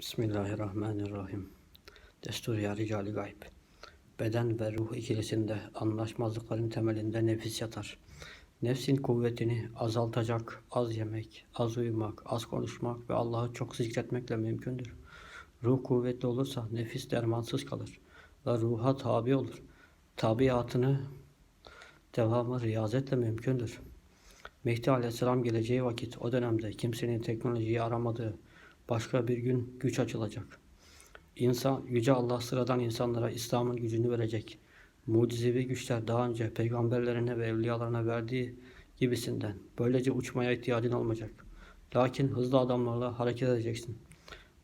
Bismillahirrahmanirrahim. Destur ya ricali gayb. Beden ve ruh ikilisinde anlaşmazlıkların temelinde nefis yatar. Nefsin kuvvetini azaltacak az yemek, az uyumak, az konuşmak ve Allah'ı çok zikretmekle mümkündür. Ruh kuvvetli olursa nefis dermansız kalır ve ruha tabi olur. Tabiatını devamı riyazetle mümkündür. Mehdi Aleyhisselam geleceği vakit o dönemde kimsenin teknolojiyi aramadığı başka bir gün güç açılacak. İnsan, Yüce Allah sıradan insanlara İslam'ın gücünü verecek. Mucizevi güçler daha önce peygamberlerine ve evliyalarına verdiği gibisinden. Böylece uçmaya ihtiyacın olmayacak. Lakin hızlı adamlarla hareket edeceksin.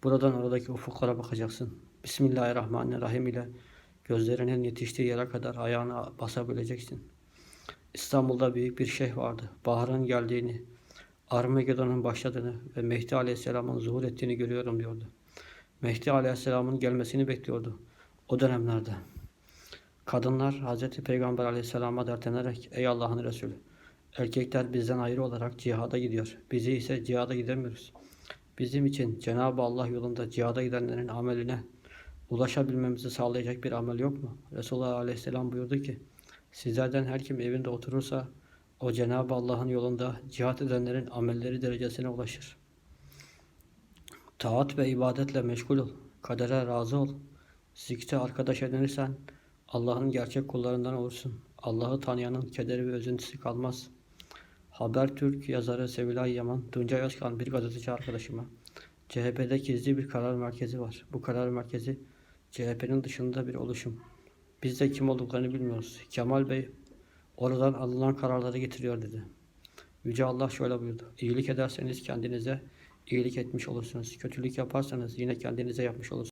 Buradan aradaki ufuklara bakacaksın. Bismillahirrahmanirrahim ile gözlerinin yetiştiği yere kadar ayağına basabileceksin. İstanbul'da büyük bir şeyh vardı. Baharın geldiğini, Armageddon'un başladığını ve Mehdi Aleyhisselam'ın zuhur ettiğini görüyorum diyordu. Mehdi Aleyhisselam'ın gelmesini bekliyordu o dönemlerde. Kadınlar Hz. Peygamber Aleyhisselam'a dertlenerek Ey Allah'ın Resulü erkekler bizden ayrı olarak cihada gidiyor. Bizi ise cihada gidemiyoruz. Bizim için Cenab-ı Allah yolunda cihada gidenlerin ameline ulaşabilmemizi sağlayacak bir amel yok mu? Resulullah Aleyhisselam buyurdu ki Sizlerden her kim evinde oturursa o Cenab-ı Allah'ın yolunda cihat edenlerin amelleri derecesine ulaşır. Taat ve ibadetle meşgul ol. Kadere razı ol. Zikte arkadaş edinirsen Allah'ın gerçek kullarından olursun. Allah'ı tanıyanın kederi ve üzüntüsü kalmaz. Habertürk yazarı Sevilay Yaman, Tuncay Özkan bir gazeteci arkadaşıma CHP'de gizli bir karar merkezi var. Bu karar merkezi CHP'nin dışında bir oluşum. Biz de kim olduklarını bilmiyoruz. Kemal Bey oradan alınan kararları getiriyor dedi. Yüce Allah şöyle buyurdu. İyilik ederseniz kendinize iyilik etmiş olursunuz. Kötülük yaparsanız yine kendinize yapmış olursunuz.